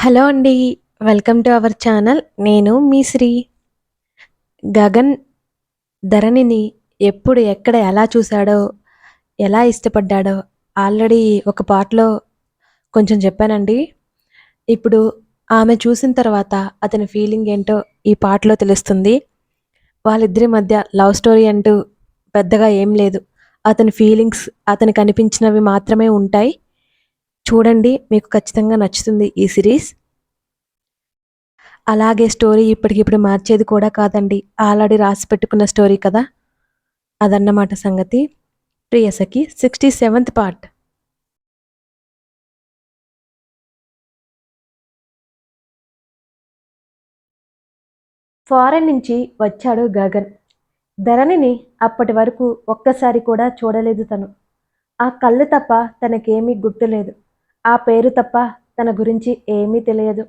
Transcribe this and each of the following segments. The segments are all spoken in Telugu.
హలో అండి. Welcome to our channel. నేను మీ శ్రీ. గగన్ ధరణిని ఎప్పుడు, ఎక్కడ, ఎలా చూశాడో ఎలా ఇష్టపడ్డాడో ఆల్రెడీ ఒక పాటలో కొంచెం చెప్పానండి. ఇప్పుడు ఆమె చూసిన తర్వాత అతని ఫీలింగ్ ఏంటో ఈ పాటలో తెలుస్తుంది. వాళ్ళిద్దరి మధ్య లవ్ స్టోరీ అంటూ పెద్దగా ఏం లేదు. అతని ఫీలింగ్స్ అతనికి అనిపించినవి మాత్రమే ఉంటాయి. చూడండి మీకు ఖచ్చితంగా నచ్చుతుంది ఈ సిరీస్. అలాగే స్టోరీ ఇప్పటికిప్పుడు మార్చేది కూడా కాదండి. ఆల్రెడీ రాసి పెట్టుకున్న స్టోరీ కదా! అదన్నమాట సంగతి. Priyasakhi sixty seventh part. Foreign నుంచి వచ్చాడు గగన్. ధరణిని అప్పటి వరకు ఒక్కసారి కూడా చూడలేదు తను. ఆ కళ్ళు తప్ప తనకేమీ గుర్తులేదు. ఆ పేరు తప్ప తన గురించి ఏమీ తెలియదు.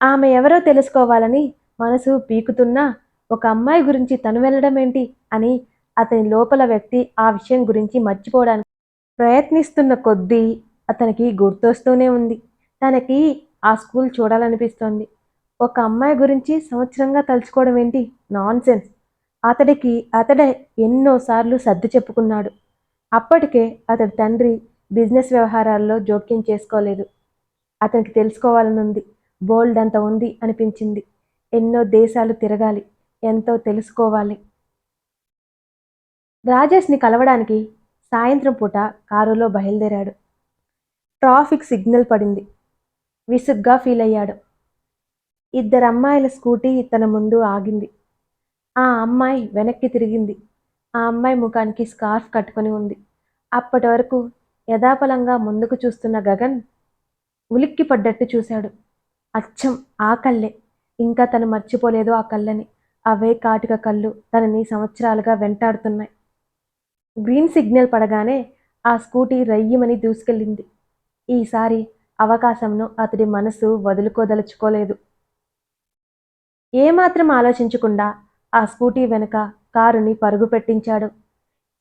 ఆమె ఎవరో తెలుసుకోవాలని మనసు పీకుతున్నా ఒక అమ్మాయి గురించి తను వెళ్ళడం ఏంటి అని అతని లోపల వ్యక్తి ఆ విషయం గురించి మర్చిపోవడానికి ప్రయత్నిస్తున్న కొద్దీ అతనికి గుర్తొస్తూనే ఉంది. తనకి ఆ స్కూల్ చూడాలనిపిస్తోంది. ఒక అమ్మాయి గురించి సంవత్సరంగా తలుచుకోవడం ఏంటి? నాన్సెన్స్. అతడికి అతడే ఎన్నోసార్లు సర్ది చెప్పుకున్నాడు. అప్పటికే అతడి తండ్రి బిజినెస్ వ్యవహారాల్లో జోక్యం చేసుకోలేదు. అతనికి తెలుసుకోవాలనుంది. అంత ఉంది అనిపించింది. ఎన్నో దేశాలు తిరగాలి. ఎంతో తెలుసుకోవాలి. రాజేష్ని కలవడానికి సాయంత్రం పూట కారులో బయలుదేరాడు. ట్రాఫిక్ సిగ్నల్ పడింది. విసుగ్గా ఫీల్ అయ్యాడు ఇద్దరు అమ్మాయిల స్కూటీ తన ముందు ఆగింది. ఆ అమ్మాయి వెనక్కి తిరిగింది. ఆ అమ్మాయి ముఖానికి స్కార్ఫ్ కట్టుకొని ఉంది. అప్పటి వరకు యథాపలంగా ముందుకు చూస్తున్న గగన్ ఉలిక్కిపడ్డట్టు చూశాడు. అచ్చం ఆ కళ్ళే. ఇంకా తను మర్చిపోలేదు ఆ కళ్ళని. అవే కాటిక కళ్ళు తనని సంవత్సరాలుగా వెంటాడుతున్నాయి. గ్రీన్ సిగ్నల్ పడగానే ఆ స్కూటీ రయ్యమని దూసుకెళ్ళింది. ఈసారి అవకాశంను అతడి మనసు వదులుకోదలుచుకోలేదు. ఏమాత్రం ఆలోచించకుండా ఆ స్కూటీ వెనుక కారుని పరుగు పెట్టించాడు.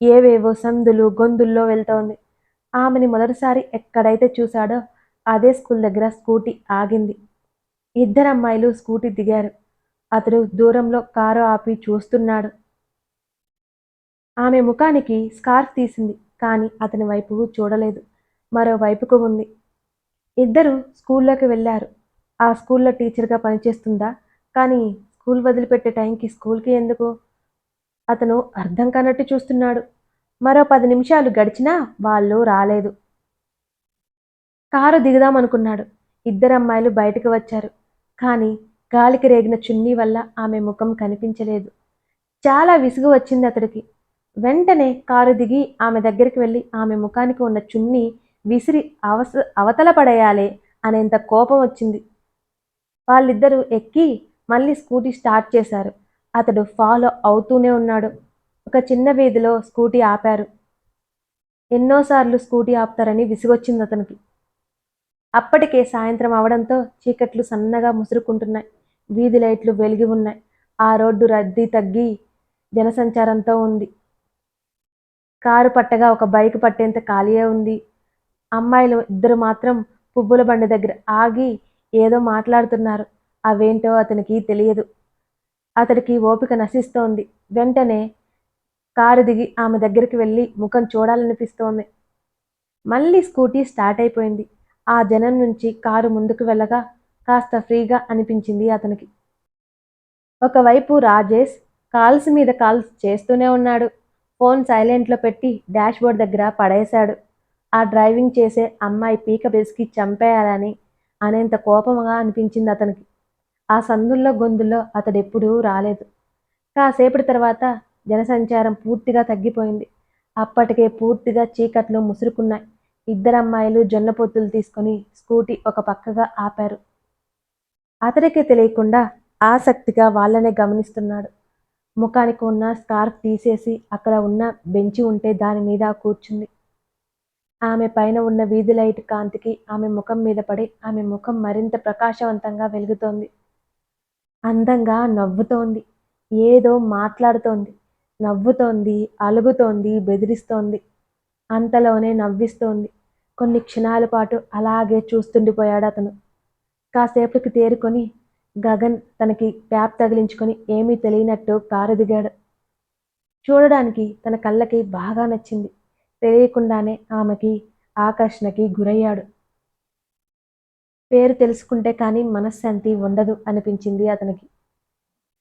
ఏవేవో సందులు, గొందుల్లో వెళ్తోంది. ఆమెని మొదటిసారి ఎక్కడైతే చూశాడో అదే స్కూల్ దగ్గర స్కూటీ ఆగింది. ఇద్దరు అమ్మాయిలు స్కూటీ దిగారు. అతడు దూరంలో కారు ఆపి చూస్తున్నాడు. ఆమె ముఖానికి స్కార్ఫ్ తీసింది. కానీ అతని వైపు చూడలేదు. మరోవైపుకు ఉంది. ఇద్దరు స్కూల్లోకి వెళ్ళారు. ఆ స్కూల్లో టీచర్గా పనిచేస్తుందా? కానీ స్కూల్ వదిలిపెట్టే టైంకి స్కూల్కి ఎందుకు? అతను అర్థం కానట్టు చూస్తున్నాడు. మరో పది నిమిషాలు గడిచినా వాళ్ళు రాలేదు. కారు దిగుదామనుకున్నాడు. ఇద్దరమ్మాయిలు బయటకు వచ్చారు. కానీ గాలికి రేగిన చున్నీ వల్ల ఆమె ముఖం కనిపించలేదు. చాలా విసుగు వచ్చింది అతడికి. వెంటనే కారు దిగి ఆమె దగ్గరికి వెళ్ళి ఆమె ముఖానికి ఉన్న చున్నీ విసిరి అవస అవతల పడేయాలే అనేంత కోపం వచ్చింది. వాళ్ళిద్దరూ ఎక్కి మళ్ళీ స్కూటీ స్టార్ట్ చేశారు. అతడు ఫాలో అవుతూనే ఉన్నాడు. ఒక చిన్న వీధిలో స్కూటీ ఆపారు. ఎన్నోసార్లు స్కూటీ ఆపుతారని విసుగొచ్చింది అతనికి. అప్పటికే సాయంత్రం అవడంతో చీకట్లు సన్నగా ముసురుకుంటున్నాయి. వీధి లైట్లు వెలిగి ఉన్నాయి. ఆ రోడ్డు రద్దీ తగ్గి జనసంచారంతో ఉంది. కారు పట్టగా ఒక బైక్ పట్టేంత ఖాళీయే ఉంది. అమ్మాయిలు ఇద్దరు మాత్రం పువ్వుల బండి దగ్గర ఆగి ఏదో మాట్లాడుతున్నారు. అవేంటో అతనికి తెలియదు. అతడికి ఓపిక నశిస్తోంది. వెంటనే కారు దిగి ఆమె దగ్గరికి వెళ్ళి ముఖం చూడాలనిపిస్తోంది. మళ్ళీ స్కూటీ స్టార్ట్ అయిపోయింది. ఆ జనం నుంచి కారు ముందుకు వెళ్ళగా కాస్త ఫ్రీగా అనిపించింది అతనికి. ఒకవైపు రాజేష్ కాల్స్ మీద కాల్స్ చేస్తూనే ఉన్నాడు. ఫోన్ సైలెంట్లో పెట్టి డాష్బోర్డ్ దగ్గర పడేశాడు. ఆ డ్రైవింగ్ చేసే అమ్మాయి పీక బెసికి చంపేయాలని అనేంత కోపంగా అనిపించింది అతనికి. ఆ సందుల్లో గొందుల్లో అతడెప్పుడూ రాలేదు. కాసేపటి తర్వాత జనసంచారం పూర్తిగా తగ్గిపోయింది. అప్పటికే పూర్తిగా చీకట్లు ముసురుకున్నాయి. ఇద్దరమ్మాయిలు జొన్న పొత్తులు తీసుకుని స్కూటీ ఒక పక్కగా ఆపారు. అతడికి తెలియకుండా ఆసక్తిగా వాళ్ళనే గమనిస్తున్నాడు. ముఖానికి ఉన్న స్కార్ఫ్ తీసేసి అక్కడ ఉన్న బెంచి ఉంటే దాని మీద కూర్చుంది. ఆమె పైన ఉన్న వీధి లైట్ కాంతికి ఆమె ముఖం మీద పడి ఆమె ముఖం మరింత ప్రకాశవంతంగా వెలుగుతోంది. అందంగా నవ్వుతోంది. ఏదో మాట్లాడుతోంది. నవ్వుతోంది, అలుగుతోంది, బెదిరిస్తోంది. అంతలోనే నవ్విస్తోంది. కొన్ని క్షణాల పాటు అలాగే చూస్తుండిపోయాడు అతను. కాసేపటికి తేరుకొని గగన్ తనకి ట్యాప్ తగిలించుకొని ఏమీ తెలియనట్టు కారు దిగాడు. చూడడానికి తన కళ్ళకి బాగా నచ్చింది. తెలియకుండానే ఆమెకి ఆకర్షణకి గురయ్యాడు. పేరు తెలుసుకుంటే కానీ మనశ్శాంతి ఉండదు అనిపించింది అతనికి.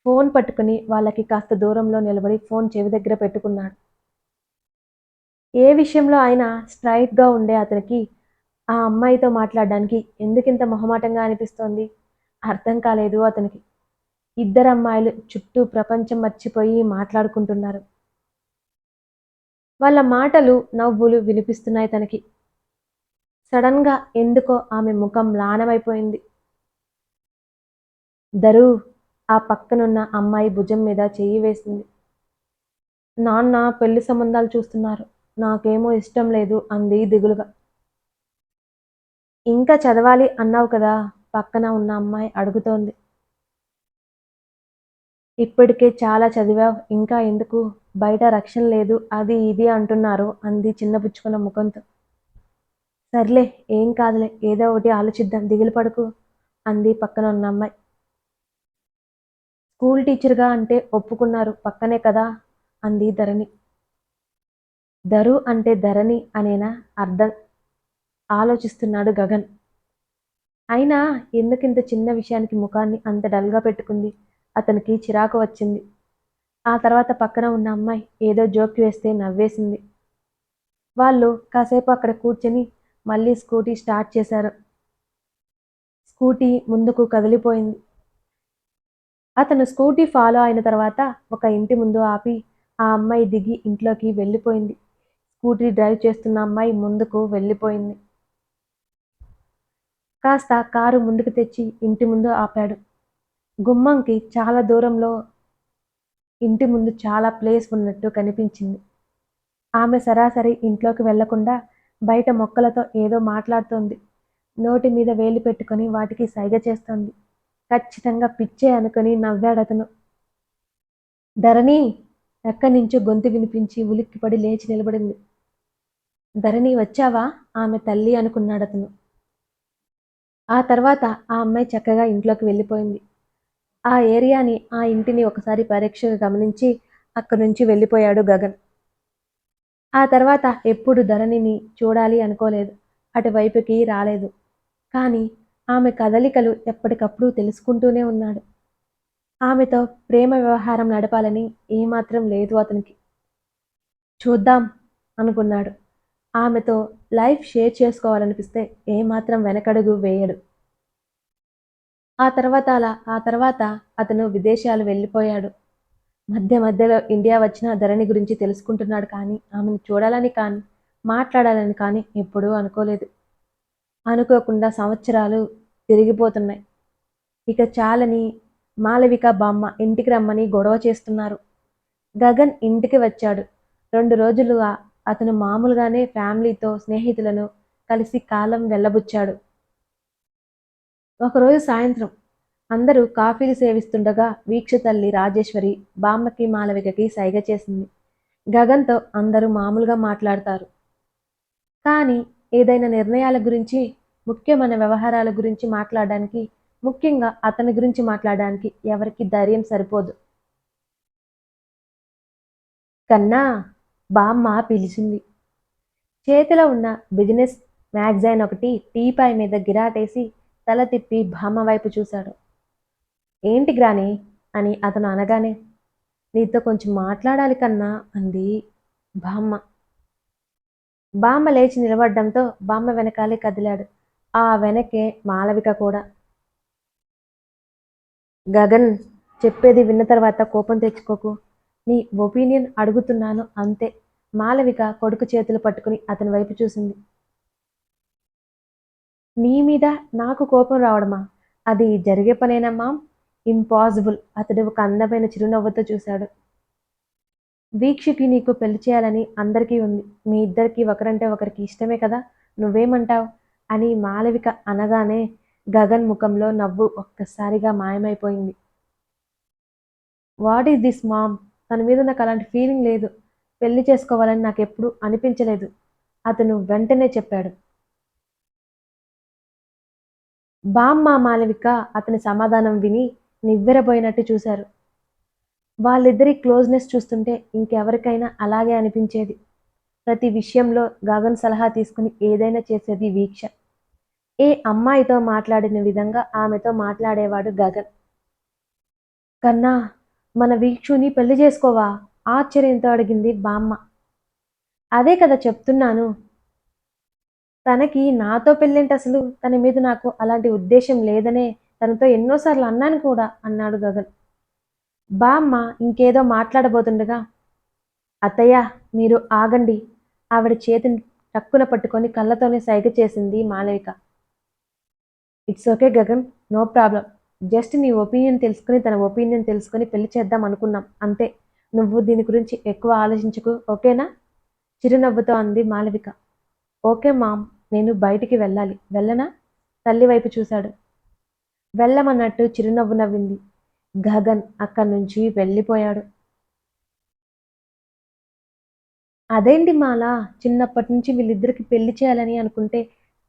ఫోన్ పట్టుకుని వాళ్ళకి కాస్త దూరంలో నిలబడి ఫోన్ చెవి దగ్గర పెట్టుకున్నాడు. ఏ విషయంలో అయినా స్ట్రైట్గా ఉండే అతనికి ఆ అమ్మాయితో మాట్లాడడానికి ఎందుకింత మొహమాటంగా అనిపిస్తోంది? అర్థం కాలేదు అతనికి. ఇద్దరు అమ్మాయిలు చుట్టూ ప్రపంచం మర్చిపోయి మాట్లాడుకుంటున్నారు. వాళ్ళ మాటలు నవ్వులు వినిపిస్తున్నాయి తనకి. సడన్గా ఎందుకో ఆమె ముఖం లానమైపోయింది. దరు ఆ పక్కనున్న అమ్మాయి భుజం మీద చెయ్యి వేసింది. నాన్న పెళ్ళి సంబంధాలు చూస్తున్నారు. నాకేమో ఇష్టం లేదు అంది దిగులుగా. ఇంకా చదవాలి అన్నావు కదా? పక్కన ఉన్న అమ్మాయి అడుగుతోంది. ఇప్పటికే చాలా చదివావు ఇంకా ఎందుకు? బయట రక్షణ లేదు అది ఇది అంటున్నారు అంది చిన్నపుచ్చుకున్న ముఖంతో. సర్లే ఏం కాదులే ఏదో ఒకటి ఆలోచిద్దాం దిగులు పడుకు అంది పక్కన ఉన్న అమ్మాయి. స్కూల్ టీచర్గా అంటే ఒప్పుకున్నారు పక్కనే కదా అంది ధరణి. ధరు అంటే ధరణి అనేనా అర్థం ఆలోచిస్తున్నాడు గగన్. అయినా ఎందుకింత చిన్న విషయానికి ముఖాన్ని అంత డల్గా పెట్టుకుంది? అతనికి చిరాకు వచ్చింది. ఆ తర్వాత పక్కన ఉన్న అమ్మాయి ఏదో జోక్ వేస్తే నవ్వేసింది. వాళ్ళు కాసేపు అక్కడ కూర్చొని మళ్ళీ స్కూటీ స్టార్ట్ చేశారు. స్కూటీ ముందుకు కదిలిపోయింది. అతను స్కూటీ ఫాలో అయిన తర్వాత ఒక ఇంటి ముందు ఆపి ఆ అమ్మాయి దిగి ఇంట్లోకి వెళ్ళిపోయింది. స్కూటీ డ్రైవ్ చేస్తున్న అమ్మాయి ముందుకు వెళ్ళిపోయింది. కాస్త కారు ముందుకు తెచ్చి ఇంటి ముందు ఆపాడు. గుమ్మంకి చాలా దూరంలో ఇంటి ముందు చాలా ప్లేస్ ఉన్నట్టు కనిపించింది. ఆమె సరాసరి ఇంట్లోకి వెళ్ళకుండా బయట మొక్కలతో ఏదో మాట్లాడుతోంది. నోటి మీద వేలు పెట్టుకొని వాటికి సైగ చేస్తోంది. ఖచ్చితంగా పిచ్చే అనుకుని నవ్వాడతను ధరణి ఎక్కడి నుంచో గొంతు వినిపించి ఉలిక్కిపడి లేచి నిలబడింది. ధరణి వచ్చావా? ఆమె తల్లి అనుకున్నాడతను ఆ తర్వాత ఆ అమ్మాయి చక్కగా ఇంట్లోకి వెళ్ళిపోయింది. ఆ ఏరియాని ఆ ఇంటిని ఒకసారి పరీక్షగా గమనించి అక్కడి నుంచి వెళ్ళిపోయాడు గగన్. ఆ తర్వాత ఎప్పుడు ధరణిని చూడాలి అనుకోలేదు. అటువైపుకి రాలేదు. కానీ ఆమె కదలికలు ఎప్పటికప్పుడు తెలుసుకుంటూనే ఉన్నాడు. ఆమెతో ప్రేమ వ్యవహారం నడపాలని ఏమాత్రం లేదు అతనికి. చూద్దాం అనుకున్నాడు. ఆమెతో లైఫ్ షేర్ చేసుకోవాలనిపిస్తే ఏమాత్రం వెనకడుగు వేయడు. ఆ తర్వాత అలా ఆ తర్వాత అతను విదేశాలు వెళ్ళిపోయాడు. మధ్య మధ్యలో ఇండియా వచ్చిన ధరణి గురించి తెలుసుకుంటున్నాడు కానీ ఆమెను చూడాలని కానీ మాట్లాడాలని కానీ ఎప్పుడూ అనుకోలేదు. అనుకోకుండా సంవత్సరాలు తిరిగిపోతున్నాయి ఇక చాలని మాలవిక బామ్మ ఇంటికి రమ్మని గొడవ చేస్తున్నారు. గగన్ ఇంటికి వచ్చాడు. రెండు రోజులుగా అతను మామూలుగానే ఫ్యామిలీతో స్నేహితులను కలిసి కాలం వెళ్ళబుచ్చాడు. ఒకరోజు సాయంత్రం అందరూ కాఫీలు సేవిస్తుండగా వీక్ష తల్లి రాజేశ్వరి బామ్మకి మాలవికకి సైగ చేసింది. గగన్తో అందరూ మామూలుగా మాట్లాడతారు. కానీ ఏదైనా నిర్ణయాల గురించి ముఖ్యమైన వ్యవహారాల గురించి మాట్లాడడానికి ముఖ్యంగా అతని గురించి మాట్లాడడానికి ఎవరికి ధైర్యం సరిపోదు. కన్నా బామ్మ పిలిచింది. చేతిలో ఉన్న బిజినెస్ మ్యాగజైన్ ఒకటి టీపాయ్ మీద గిరాటేసి తల తిప్పి బామ్మ వైపు చూశాడు. ఏంటి గ్రాని? అని అతను అనగానే నీతో కొంచెం మాట్లాడాలి కన్నా అంది బామ్మ. బామ్మ లేచి నిలబడడంతో బామ్మ వెనకాలే కదిలాడు. ఆ వెనకే మాలవిక కూడా. గగన్ చెప్పేది విన్న తర్వాత కోపం తెచ్చుకోకు. నీ ఒపీనియన్ అడుగుతున్నాను అంతే. మాలవిక కొడుకు చేతులు పట్టుకుని అతని వైపు చూసింది. నీ మీద నాకు కోపం రావడమా? అది జరిగే పనేనమ్మా? ఇంపాసిబుల్. అతడు ఒక అందమైన చిరునవ్వుతో చూశాడు. వీక్షకి నీకు పెళ్ళి చేయాలని అందరికీ ఉంది. మీ ఇద్దరికి ఒకరంటే ఒకరికి ఇష్టమే కదా? నువ్వేమంటావు? అని మాలవిక అనగానే గగన్ ముఖంలో నవ్వు ఒక్కసారిగా మాయమైపోయింది. What is this mom? తన మీద నాకు అలాంటి ఫీలింగ్ లేదు. పెళ్ళి చేసుకోవాలని నాకు ఎప్పుడు అనిపించలేదు అతను వెంటనే చెప్పాడు. బామ్మ మాలవిక అతని సమాధానం విని నివ్వెరపోయినట్టు చూశారు. వాళ్ళిద్దరి క్లోజ్నెస్ చూస్తుంటే ఇంకెవరికైనా అలాగే అనిపించేది. ప్రతి విషయంలో గగన్ సలహా తీసుకుని ఏదైనా చేసేది వీక్ష. ఏ అమ్మాయితో మాట్లాడిన విధంగా ఆమెతో మాట్లాడేవాడు గగన్. కన్నా మన వీక్షుని పెళ్ళి చేసుకోవా? ఆశ్చర్యంతో అడిగింది బామ్మ. అదే కదా చెప్తున్నాను. తనకి నాతో పెళ్ళేంటి అసలు? తన మీద నాకు అలాంటి ఉద్దేశం లేదనే తనతో ఎన్నోసార్లు అన్నాను కూడా అన్నాడు గగన్. బామ్మ ఇంకేదో మాట్లాడబోతుండగా. అత్తయ్య మీరు ఆగండి. ఆవిడ చేతిని టక్కున పట్టుకొని కళ్ళతోనే సైగ చేసింది Malavika it's okay Gagan no problem. Just నీ ఒపీనియన్ తెలుసుకుని తన ఒపీనియన్ తెలుసుకుని పెళ్ళి చేద్దాం అనుకున్నాం. అంతే. నువ్వు దీని గురించి ఎక్కువ ఆలోచించుకు ఓకేనా? చిరునవ్వుతో అంది మాలవిక ఓకే మామ్ నేను బయటికి వెళ్ళాలి. వెళ్ళనా? తల్లి వైపు చూశాడు. వెళ్ళమన్నట్టు చిరునవ్వు నవ్వింది. గగన్ అక్కడి నుంచి వెళ్ళిపోయాడు. అదేంటి మాల? చిన్నప్పటి నుంచి వీళ్ళిద్దరికి పెళ్ళి చేయాలని అనుకుంటే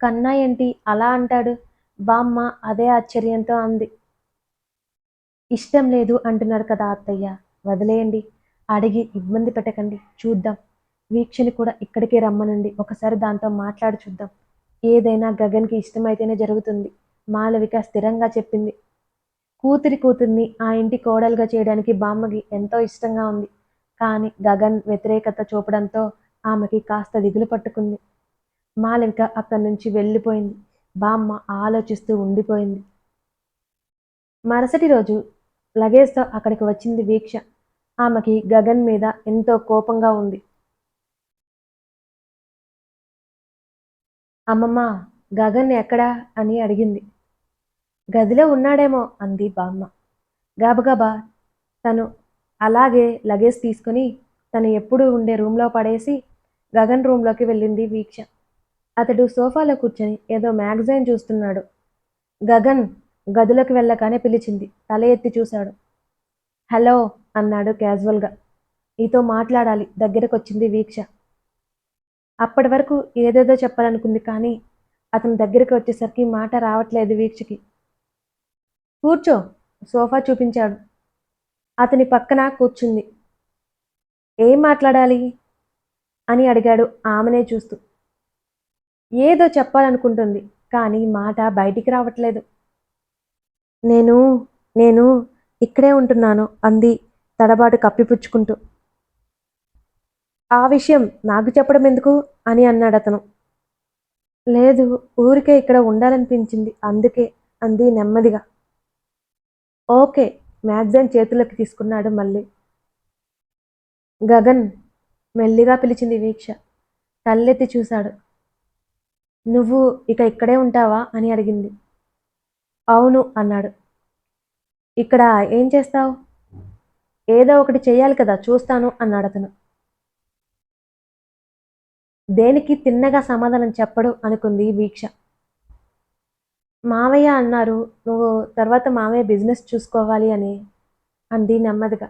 కన్నా ఏంటి అలా అంటాడు? బామ్మ అదే ఆశ్చర్యంతో అంది. ఇష్టం లేదు అంటున్నారు కదా అత్తయ్య. వదిలేయండి. అడిగి ఇబ్బంది పెట్టకండి. చూద్దాం. వీక్షని కూడా ఇక్కడికే రమ్మనండి. ఒకసారి దాంతో మాట్లాడి చూద్దాం. ఏదైనా గగన్కి ఇష్టమైతేనే జరుగుతుంది. మాలవిక స్థిరంగా చెప్పింది. కూతురి కూతుర్ని ఆ ఇంటి కోడలుగా చేయడానికి బామ్మకి ఎంతో ఇష్టంగా ఉంది. కానీ గగన్ వ్యతిరేకత చూపడంతో ఆమెకి కాస్త దిగులు పట్టుకుంది. మాలవిక అక్కడి నుంచి వెళ్ళిపోయింది. బామ్మ ఆలోచిస్తూ ఉండిపోయింది. మరుసటి రోజు లగేజ్తో అక్కడికి వచ్చింది వీక్ష. ఆమెకి గగన్ మీద ఎంతో కోపంగా ఉంది. అమ్మమ్మ గగన్ ఎక్కడా అని అడిగింది. గదిలో ఉన్నాడేమో అంది బామ్మ. గబగబా తను అలాగే లగేజ్ తీసుకుని తను ఎప్పుడు ఉండే రూమ్లో పడేసి గగన్ రూమ్లోకి వెళ్ళింది వీక్ష. అతడు సోఫాలో కూర్చొని ఏదో మ్యాగజైన్ చూస్తున్నాడు. గగన్ గదిలోకి వెళ్ళగానే పిలిచింది. తల ఎత్తి చూశాడు. హలో అన్నాడు క్యాజువల్గా నీతో మాట్లాడాలి. దగ్గరకు వచ్చింది వీక్ష. అప్పటి వరకు ఏదేదో చెప్పాలనుకుంది కానీ అతని దగ్గరికి వచ్చేసరికి మాట రావట్లేదు వీక్షకి. కూర్చో. సోఫా చూపించాడు. అతని పక్కన కూర్చుంది. ఏం మాట్లాడాలి? అని అడిగాడు ఆమెనే చూస్తూ. ఏదో చెప్పాలనుకుంటుంది కానీ మాట బయటికి రావట్లేదు. నేను నేను ఇక్కడే ఉంటున్నాను అంది తడబాటు కప్పిపుచ్చుకుంటూ. ఆ విషయం నాకు చెప్పడం ఎందుకు? అని అన్నాడు అతను. లేదు ఊరికే ఇక్కడ ఉండాలనిపించింది అందుకే అంది నెమ్మదిగా. ఓకే మ్యాగజైన్ చేతులకు తీసుకున్నాడు మళ్ళీ. గగన్ మెల్లిగా పిలిచింది వీక్ష. కళ్ళెత్తి చూశాడు. నువ్వు ఇక ఇక్కడే ఉంటావా? అని అడిగింది. అవును అన్నాడు. ఇక్కడ ఏం చేస్తావు? ఏదో ఒకటి చేయాలి కదా చూస్తాను అన్నాడు అతను. దేనికి తిన్నగా సమాధానం చెప్పడు అనుకుంది వీక్ష. మావయ్య అన్నారు నువ్వు తర్వాత మావయ్య బిజినెస్ చూసుకోవాలి అని అంది నెమ్మదిగా.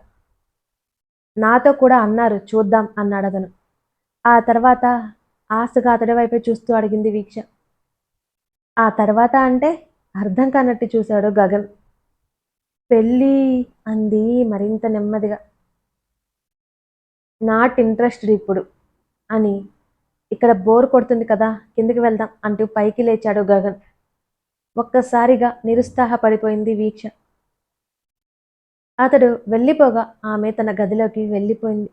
నాతో కూడా అన్నారు చూద్దాం అన్నాడు అతను. ఆ తర్వాత ఆశగా అతడి వైపే చూస్తూ అడిగింది వీక్ష. ఆ తర్వాత అంటే అర్థం కానట్టు చూశాడు గగన్. పెళ్ళి అంది మరింత నెమ్మదిగా. నాట్ ఇంట్రెస్టెడ్ ఇప్పుడు అని ఇక్కడ బోర్ కొడుతుంది కదా కిందికి వెళ్దాం అంటూ పైకి లేచాడు గగన్. ఒక్కసారిగా నిరుత్సాహపడిపోయింది వీక్ష. అతడు వెళ్ళిపోగా ఆమె తన గదిలోకి వెళ్ళిపోయింది.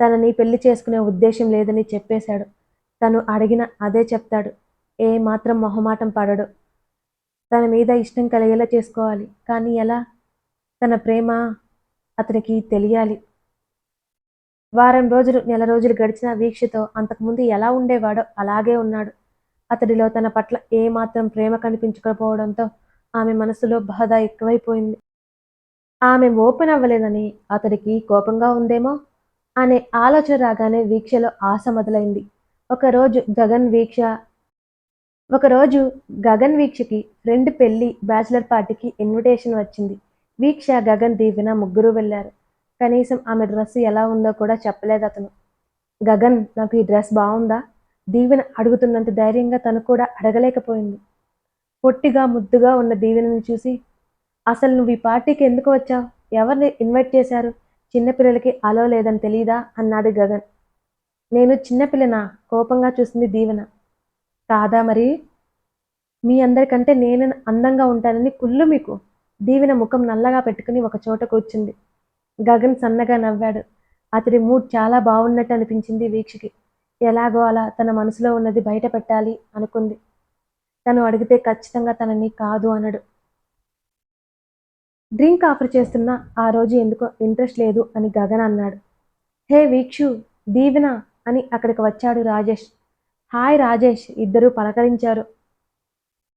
తనని పెళ్ళి చేసుకునే ఉద్దేశం లేదని చెప్పేశాడు. తను అడిగిన అదే చెప్తాడు. ఏ మాత్రం మొహమాటం పడడు. తన మీద ఇష్టం కలిగేలా చేసుకోవాలి. కానీ ఎలా? తన ప్రేమ అతనికి తెలియాలి. వారం రోజులు నెల రోజులు గడిచిన వీక్షతో అంతకుముందు ఎలా ఉండేవాడో అలాగే ఉన్నాడు. అతడిలో తన పట్ల ఏమాత్రం ప్రేమ కనిపించకపోవడంతో ఆమె మనసులో బాధ ఎక్కువైపోయింది. ఆమె ఓపెన్ అవ్వలేదని అతడికి కోపంగా ఉందేమో అనే ఆలోచన రాగానే వీక్షలో ఆశ మొదలైంది. ఒకరోజు గగన్ వీక్ష ఒకరోజు గగన్ వీక్షకి ఫ్రెండ్ పెళ్ళి బ్యాచిలర్ పార్టీకి ఇన్విటేషన్ వచ్చింది. వీక్ష గగన్ దీవెన ముగ్గురు వెళ్ళారు. కనీసం ఆమె డ్రెస్ ఎలా ఉందో కూడా చెప్పలేదు అతను. గగన్ నాకు ఈ డ్రెస్ బాగుందా? దీవెన అడుగుతున్నంత ధైర్యంగా తను కూడా అడగలేకపోయింది. పొట్టిగా ముద్దుగా ఉన్న దీవెనని చూసి అసలు నువ్వు ఈ పార్టీకి ఎందుకు వచ్చావు? ఎవరిని ఇన్వైట్ చేశారు? చిన్నపిల్లలకి అలో లేదని తెలియదా అన్నాడు గగన్. నేను చిన్నపిల్లనా కోపంగా చూసింది దీవెన. కాదా మరి? మీ అందరికంటే నేను అందంగా ఉంటానని కుళ్ళు మీకు. దీవెన ముఖం నల్లగా పెట్టుకుని ఒక చోట కూర్చుంది. గగన్ సన్నగా నవ్వాడు. అతడి మూడ్ చాలా బాగున్నట్టు అనిపించింది వీక్షకి. ఎలాగో అలా తన మనసులో ఉన్నది బయట పెట్టాలి అనుకుంది. తను అడిగితే ఖచ్చితంగా తనని కాదు అనడు. డ్రింక్ ఆఫర్ చేస్తున్నా ఆ రోజు ఎందుకో ఇంట్రెస్ట్ లేదు అని గగన్ అన్నాడు. హే వీక్షు దీవెన అని అక్కడికి వచ్చాడు రాజేష్. హాయ్ రాజేష్ ఇద్దరూ పలకరించారు.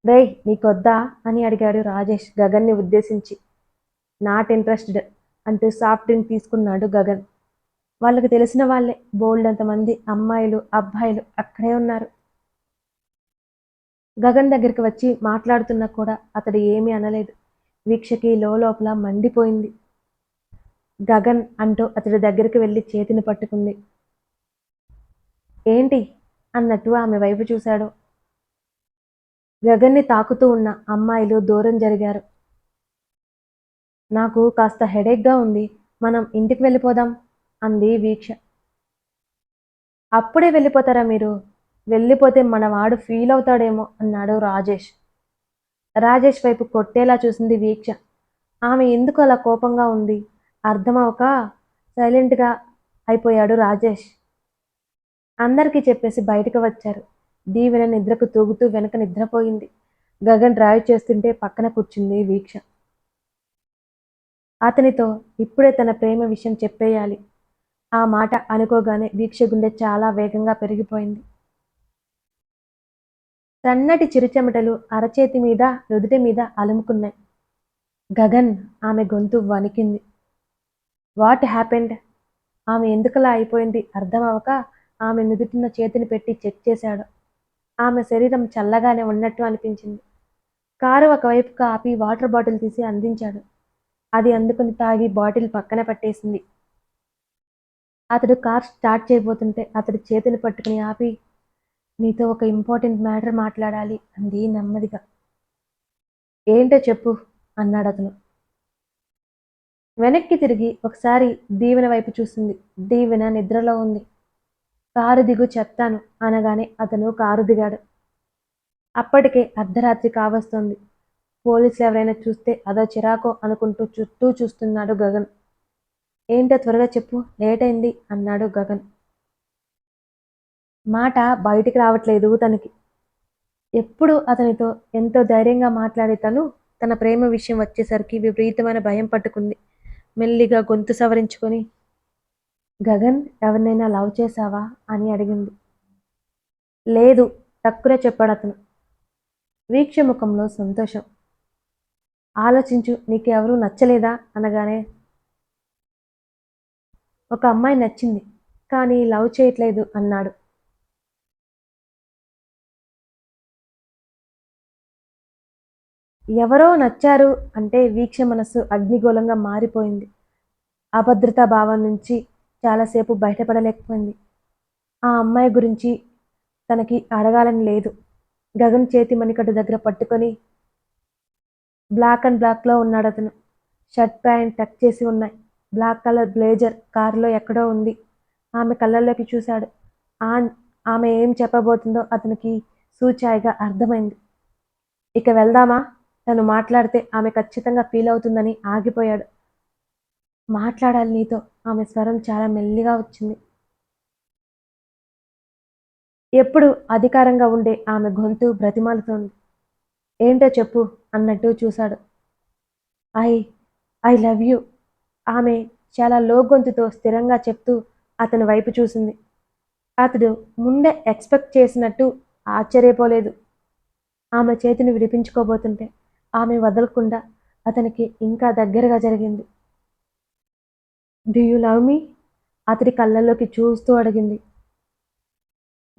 రే నీకొద్దా అని అడిగాడు రాజేష్ గగన్ని ఉద్దేశించి. నాట్ ఇంట్రెస్టెడ్ అంటూ సాఫ్ట్ డ్రింక్ తీసుకున్నాడు గగన్. వాళ్ళకి తెలిసిన వాళ్ళే. బోల్డ్ అంతమంది అమ్మాయిలు అబ్బాయిలు అక్కడే ఉన్నారు. గగన్ దగ్గరికి వచ్చి మాట్లాడుతున్నా కూడా అతడు ఏమీ అనలేదు. వీక్షకి లోపల మండిపోయింది. గగన్ అంటూ అతడి దగ్గరికి వెళ్ళి చేతిని పట్టుకుంది. ఏంటి? అన్నట్టు ఆమె వైపు చూశాడు. గగన్ని తాకుతూ ఉన్న అమ్మాయిలు దూరం జరిగారు. నాకు కాస్త హెడేక్గా ఉంది. మనం ఇంటికి వెళ్ళిపోదాం. అంది వీక్ష. అప్పుడే వెళ్ళిపోతారా మీరు? వెళ్ళిపోతే మనవాడు ఫీల్ అవుతాడేమో అన్నాడు రాజేష్. రాజేష్ వైపు కొట్టేలా చూసింది వీక్ష. ఆమె ఎందుకు అలా కోపంగా ఉంది? అర్థమవక సైలెంట్గా అయిపోయాడు రాజేష్. అందరికీ చెప్పేసి బయటకు వచ్చారు. దీవెన నిద్రకు తూగుతూ వెనక నిద్రపోయింది. గగన్ డ్రైవ్ చేస్తుంటే పక్కన కూర్చుంది వీక్ష. అతనితో ఇప్పుడే తన ప్రేమ విషయం చెప్పేయాలి. ఆ మాట అనుకోగానే వీక్ష గుండె చాలా వేగంగా పెరిగిపోయింది. సన్నటి చిరుచెమటలు అరచేతి మీద నుదుటి మీద అలుముకున్నాయి. గగన్ ఆమె గొంతు వణికింది. What happened? ఆమె ఎందుకలా అయిపోయింది అర్థం ఆమె నుదుటిన చేతిని పెట్టి చెక్ చేశాడు. ఆమె శరీరం చల్లగానే ఉన్నట్టు అనిపించింది. కారు ఒకవైపు ఆపి వాటర్ బాటిల్ తీసి అందించాడు. అది అందుకుని తాగి బాటిల్ పక్కన పట్టేసింది. అతడు కార్ స్టార్ట్ చేయబోతుంటే అతడు చేతులు పట్టుకుని ఆపి నీతో ఒక ఇంపార్టెంట్ మ్యాటర్ మాట్లాడాలి అంది నెమ్మదిగా. ఏంటో చెప్పు అన్నాడు అతను. వెనక్కి తిరిగి ఒకసారి దీవెన వైపు చూసింది. దీవెన నిద్రలో ఉంది. కారు దిగు చెప్తాను అనగానే అతను కారు దిగాడు. అప్పటికే అర్ధరాత్రి కావస్తుంది. పోలీసులు ఎవరైనా చూస్తే అదో చిరాకో అనుకుంటూ చుట్టూ చూస్తున్నాడు గగన్. ఏంటో త్వరగా చెప్పు. లేట్ అయింది అన్నాడు గగన్. మాట బయటికి రావట్లేదు తనకి. ఎప్పుడు అతనితో ఎంతో ధైర్యంగా మాట్లాడే తను తన ప్రేమ విషయం వచ్చేసరికి విపరీతమైన భయం పట్టుకుంది. మెల్లిగా గొంతు సవరించుకొని గగన్ ఎవరినైనా లవ్ చేశావా? అని అడిగింది. లేదు తక్కువ చెప్పాడు అతను. వీక్ష ముఖంలో సంతోషం. ఆలోచించు నీకెవరూ నచ్చలేదా? అనగానే ఒక అమ్మాయి నచ్చింది కానీ లవ్ చేయట్లేదు అన్నాడు. ఎవరో నచ్చారు అంటే వీక్ష మనస్సు అగ్నిగోళంగా మారిపోయింది. అభద్రతా భావం నుంచి చాలాసేపు బయటపడలేకపోయింది. ఆ అమ్మాయి గురించి తనకి అడగాలని లేదు. గగన్ చేతి మణికట్టు దగ్గర పట్టుకొని బ్లాక్ అండ్ బ్లాక్లో ఉన్నాడు అతను షర్ట్ ప్యాంట్ టక్ చేసి ఉన్నాయి. బ్లాక్ కలర్ బ్లేజర్ కారులో ఎక్కడో ఉంది. ఆమె కళ్ళల్లోకి చూశాడు. ఆన్ ఆమె ఏం చెప్పబోతుందో అతనికి సూచాయిగా అర్థమైంది. ఇక వెళ్దామా? తను మాట్లాడితే ఆమె ఖచ్చితంగా ఫీల్ అవుతుందని ఆగిపోయాడు. మాట్లాడాలి నీతో. ఆమె స్వరం చాలా మెల్లిగా వచ్చింది. ఎప్పుడు అధికారంగా ఉండే ఆమె గొంతు బ్రతిమాలుతోంది. ఏంటో చెప్పు అన్నట్టు చూశాడు. I I love you. ఆమె చాలా లో గొంతుతో స్థిరంగా చెప్తూ అతని వైపు చూసింది. అతడు ముందే ఎక్స్పెక్ట్ చేసినట్టు ఆశ్చర్యపోలేదు. ఆమె చేతిని విడిపించుకోబోతుంటే ఆమె వదలకుండా అతనికి ఇంకా దగ్గరగా జరిగింది. డూ యూ లవ్ మీ అతడి కళ్ళల్లోకి చూస్తూ అడిగింది.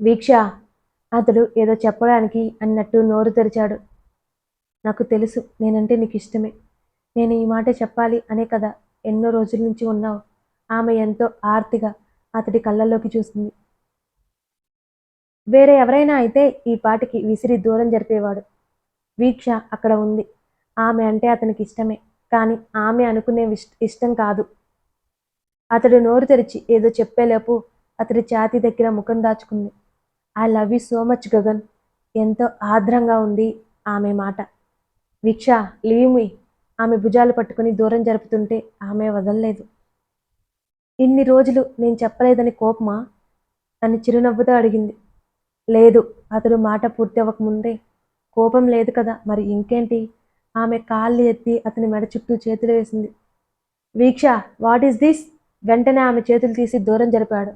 వీక్ష అతడు ఏదో చెప్పడానికి అన్నట్టు నోరు తెరిచాడు. నాకు తెలుసు నేనంటే నీకు ఇష్టమే నేను ఈ మాట చెప్పాలి అనే కదా. ఎన్నో రోజుల నుంచి ఉన్నావు. ఆమె ఎంతో ఆర్తిగా అతడి కళ్ళల్లోకి చూసింది. వేరే ఎవరైనా అయితే ఈ పాటికి విసిరి దూరం జరిపేవాడు. వీక్ష అక్కడ ఉంది. ఆమె అంటే అతనికి ఇష్టమే. కానీ ఆమె అనుకునే ఇష్టం కాదు. అతడు నోరు తెరిచి ఏదో చెప్పేలోపు అతడి ఛాతీ దగ్గర ముఖం దాచుకుంది. I love you so much Gagan. ఎంతో ఆర్ద్రంగా ఉంది ఆమె మాట. Veeksha leave me. ఆమె భుజాలు పట్టుకుని దూరం జరుపుతుంటే ఆమె వదలలేదు. ఇన్ని రోజులు నేను చెప్పలేదని కోపమా? అని చిరునవ్వుతో అడిగింది. లేదు అతడు మాట పూర్తి అవ్వకముందే కోపం లేదు కదా మరి ఇంకేంటి? ఆమె కాళ్ళు ఎత్తి అతని మెడ చుట్టూ చేతులు వేసింది. వీక్ష వాట్ ఈస్ దిస్ వెంటనే ఆమె చేతులు తీసి దూరం జరిపాడు.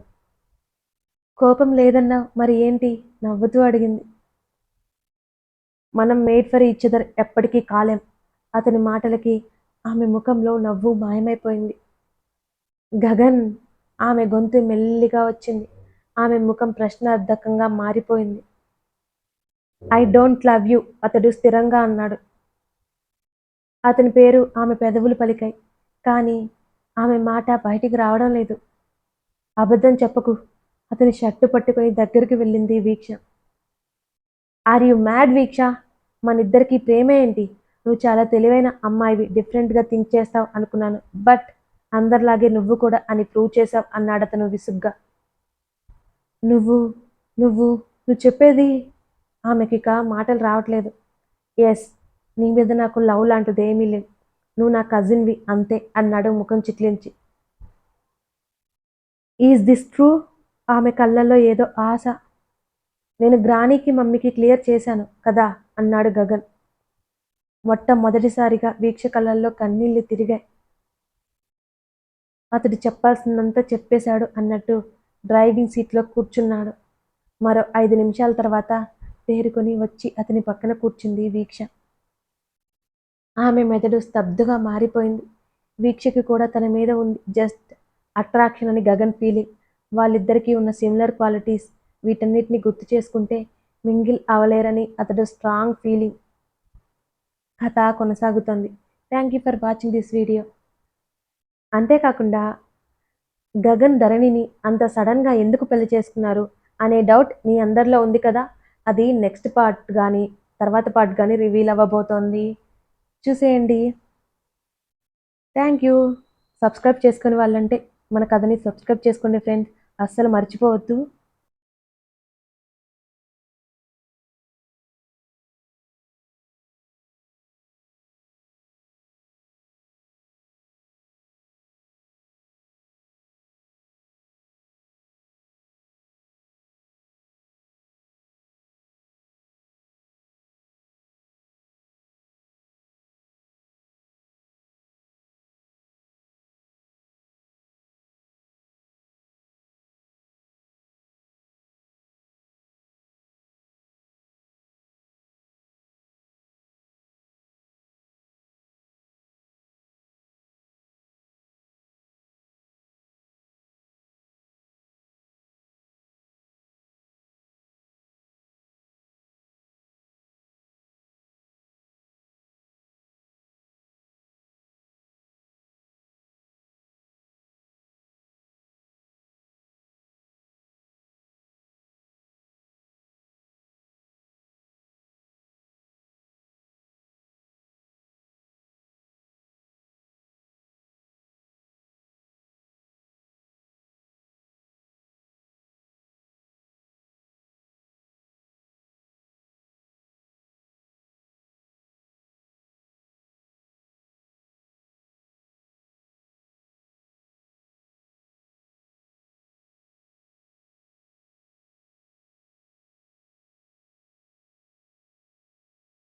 కోపం లేదన్నావు మరి ఏంటి? నవ్వుతూ అడిగింది. మనం మేడ్ ఫర్ ఈచ్ అదర్ ఎప్పటికీ కాలేం. అతని మాటలకి ఆమె ముఖంలో నవ్వు మాయమైపోయింది. గగన్ ఆమె గొంతు మెల్లిగా వచ్చింది. ఆమె ముఖం ప్రశ్నార్థకంగా మారిపోయింది. ఐ డోంట్ లవ్ యూ అతడు స్థిరంగా అన్నాడు. అతని పేరు ఆమె పెదవులు పలికాయి కానీ ఆమె మాట బయటికి రావడం లేదు. అబద్ధం చెప్పకు అతని షర్టు పట్టుకొని దగ్గరికి వెళ్ళింది Veeksha. Are you mad Veeksha? మన ఇద్దరికి ప్రేమ ఏంటి? నువ్వు చాలా తెలివైన అమ్మాయివి డిఫరెంట్గా థింక్ చేస్తావు అనుకున్నాను. బట్ అందరిలాగే నువ్వు కూడా అని ప్రూవ్ చేసావు అన్నాడు అతను విసుగ్గా. నువ్వు నువ్వు నువ్వు చెప్పేది ఆమెకి ఇక మాటలు రావట్లేదు. ఎస్ నీ మీద నాకు లవ్ లాంటిది ఏమీ లేదు. నువ్వు నా కజిన్వి అంతే అన్నాడు ముఖం చిట్లించి. ఈజ్ దిస్ ట్రూ ఆమె కళ్ళల్లో ఏదో ఆశ. నేను గ్రానీకి మమ్మీకి క్లియర్ చేశాను కదా అన్నాడు గగన్. మొట్టమొదటిసారిగా వీక్ష కన్నీళ్ళు తిరిగాయి. అతడు చెప్పాల్సిందంతా చెప్పేశాడు అన్నట్టు డ్రైవింగ్ సీట్లో కూర్చున్నాడు. మరో ఐదు నిమిషాల తర్వాత తేరుకొని వచ్చి అతని పక్కన కూర్చుంది వీక్ష. ఆమె మెదడు స్తబ్దుగా మారిపోయింది. వీక్షకి కూడా తన మీద ఉంది జస్ట్ అట్రాక్షన్ అని గగన్ ఫీలింగ్. వాళ్ళిద్దరికీ ఉన్న సిమిలర్ క్వాలిటీస్ వీటన్నిటిని గుర్తు చేసుకుంటే మింగిల్ అవలేరని అతడు స్ట్రాంగ్ ఫీలింగ్. కథ కొనసాగుతోంది. Thank you for watching this video అంతేకాకుండా గగన్ ధరణిని అంత సడన్గా ఎందుకు పెళ్ళి చేసుకున్నారు అనే డౌట్ మీ అందరిలో ఉంది కదా? అది నెక్స్ట్ పార్ట్ కానీ తర్వాత పార్ట్ కానీ రివీల్ అవ్వబోతోంది. చూసేయండి. థ్యాంక్ యూ సబ్స్క్రైబ్ చేసుకునే వాళ్ళంటే మన కథని సబ్స్క్రైబ్ చేసుకోండి ఫ్రెండ్స్ అస్సలు మర్చిపోవద్దు.